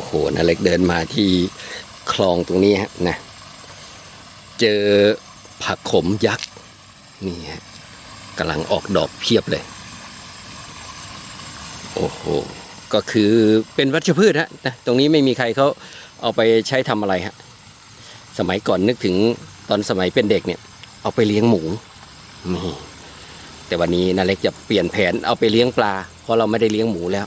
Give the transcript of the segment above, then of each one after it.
อ้โหนาเล็กเดินมาที่คลองตรงนี้ฮะนะ เจอผักขมยักษ์นี่ฮะกำลังออกดอกเพียบเลย โอ้โห ก็คือเป็นวัชพืชฮะนะตรงนี้ไม่มีใครเขาเอาไปใช้ทำอะไรฮะ สมัยก่อนนึกถึงตอนสมัยเป็นเด็กเนี่ย เอาไปเลี้ยงหมูนี่แต่วันนี้นาเล็กจะเปลี่ยนแผนเอาไปเลี้ยงปลา เพราะเราไม่ได้เลี้ยงหมูแล้ว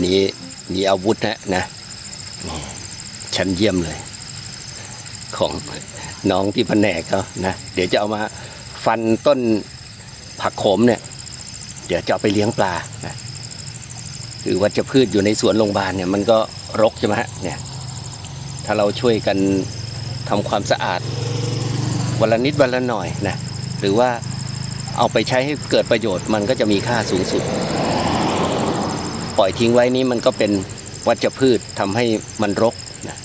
นนี้มีอาวุธนะนะชั้นเยี่ยมเลย ของน้องที่แผนกเขานะ เดี๋ยวจะเอามาฟันต้นผักโขมเนี่ย เดี๋ยวจะเอาไปเลี้ยงปลานะคือวัชพืชอยู่ในสวนโรงพยาบาลเนี่ยมันก็รกใช่ไหมฮะเนี่ย ถ้าเราช่วยกันทำความสะอาดวันละนิดวันละหน่อยนะหรือว่าเอาไปใช้ให้เกิดประโยชน์มันก็จะมีค่าสูงสุด ปล่อยทิ้งไว้นี้มันก็เป็นวัชพืชทำให้มันรกนะ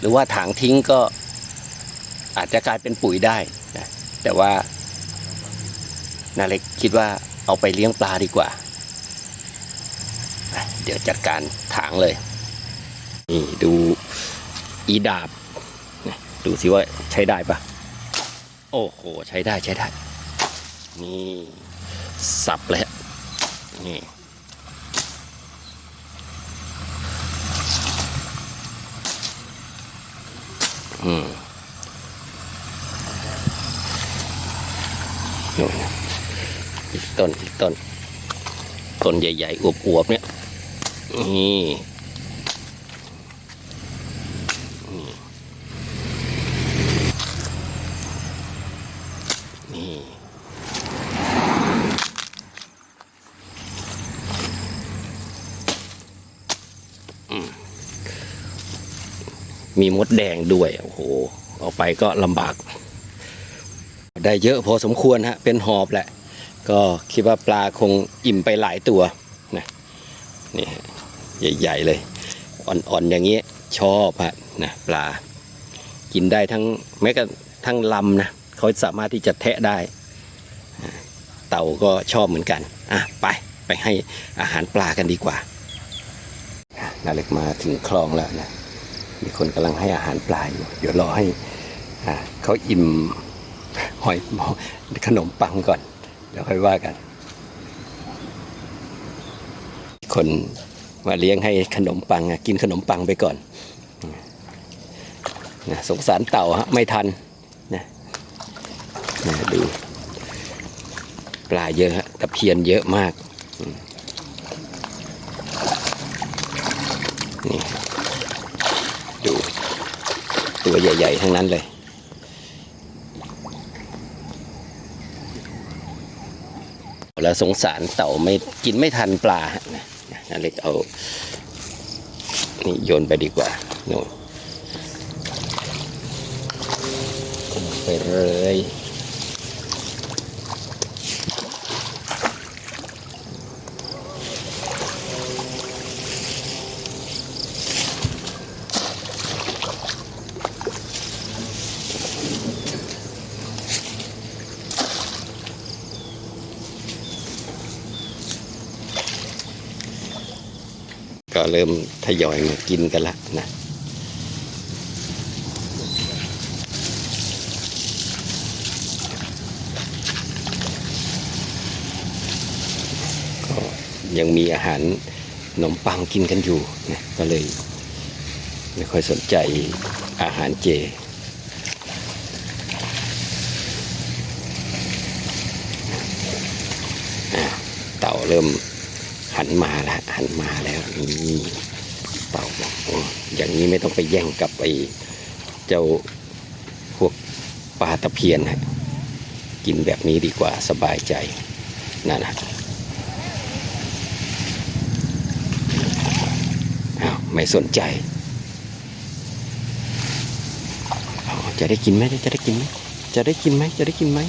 หรือว่าถางทิ้งก็อาจจะกลายเป็นปุ๋ยได้นะแต่ว่านาเล็กคิดว่าเอาไปเลี้ยงปลาดีกว่า เดี๋ยวจัดการถางเลย นี่ดูอีดาบ ดูสิว่าใช้ได้ปะโอ้โห ใช้ได้ใช้ได้ นี่ สับเลยฮะนี่ อืมอีกต้นอีกต้นต้นใหญ่ๆอวบๆเนี่ย นี่นี่ มีมดแดงด้วยโอ้โหออกไปก็ลำบาก ได้เยอะพอสมควรฮะเป็นหอบแหละ ก็คิดว่าปลาคงอิ่มไปหลายตัวนะนี่ฮะใหญ่ๆเลย อ่อนๆอย่างเงี้ยชอบฮะนะปลา กินได้ทั้งแม้กระทั่งลำนะเขาสามารถที่จะแทะได้ เต่าก็ชอบเหมือนกัน อะไปไปให้อาหารปลากันดีกว่าอะนาเล็กมาถึงคลองแล้วนะ มีคนกำลังให้อาหารปลาอยู่ เดี๋ยวรอให้เขาอิ่มหอยขนมปังก่อน เดี๋ยวค่อยว่ากัน คนมาเลี้ยงให้ขนมปังกินขนมปังไปก่อนนะสงสารเต่าฮะไม่ทันนะนะดูปลาเยอะฮะตะเพียนเยอะมากนี่ ดู ตัวใหญ่ ๆ ทั้งนั้นเลย แล้วสงสารเต่าไม่กินไม่ทันปลานะนะเล็กเอา นี่โยนไปดีกว่าโน่นไปเลย ก็เริ่มทยอยมากินกันละนะก็ยังมีอาหารขนมปังกินกันอยู่นะก็เลยไม่ค่อยสนใจอาหารเจเริ่ม หันมาแล้วหันมาแล้วนี่เต่าบอกโอ้อย่างนี้ไม่ต้องไปแย่งกับไอ้เจ้าพวกปลาตะเพียนฮะกินแบบนี้ดีกว่าสบายใจนั่นนะอ้าวไม่สนใจจะได้กินไหมจะได้กินไหมจะได้กินไหมจะได้กินไหม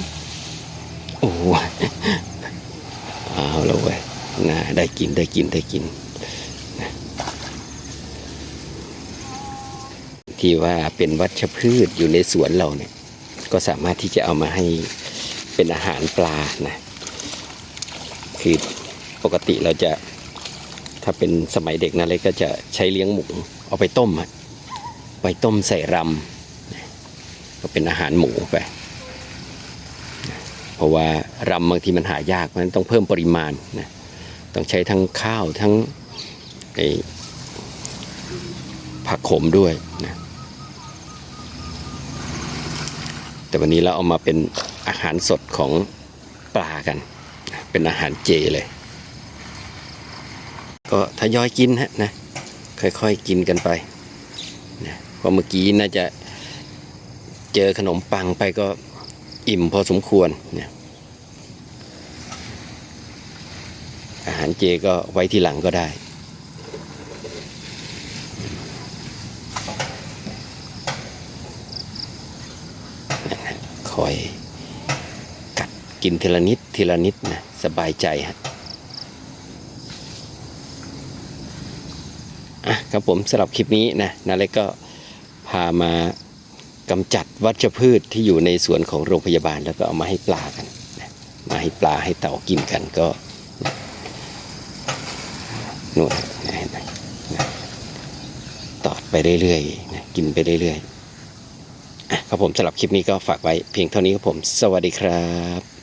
โอ้เอาแล้วเว้ย นะได้กินได้กินได้กินนะที่ว่าเป็นวัชพืชอยู่ในสวนเราเนี่ย ก็สามารถที่จะเอามาให้เป็นอาหารปลานะคือปกติเราจะถ้าเป็นสมัยเด็กนะเลยก็จะใช้เลี้ยงหมูเอาไปต้มอะไปต้มใส่รำก็เป็นอาหารหมูไปเพราะว่ารำบางทีมันหายากเพราะฉะนั้นต้องเพิ่มปริมาณนะ ต้องใช้ทั้งข้าวทั้งผักขมด้วยนะแต่วันนี้เราเอามาเป็นอาหารสดของปลากัน เป็นอาหารเจเลย ก็ทยอยกินฮะนะค่อยๆกินกันไปนะเพราะเมื่อกี้น่าจะเจอขนมปังไปก็อิ่มพอสมควรเนี่ย อาหารเจก็ไว้ทีหลังก็ได้ คอยกัดกินทีละนิดทีละนิดนะสบายใจฮะอะครับผมสำหรับคลิปนี้นะนาเล็กก็พามากำจัดวัชพืชที่อยู่ในสวนของโรงพยาบาลแล้วก็เอามาให้ปลากันนะมาให้ปลาให้เต่ากินกันก็ นู่นเห็นไหมตอดไปเรื่อยๆนะกินไปเรื่อยๆครับผมสำหรับคลิปนี้ก็ฝากไว้เพียงเท่านี้ครับผม สวัสดีครับ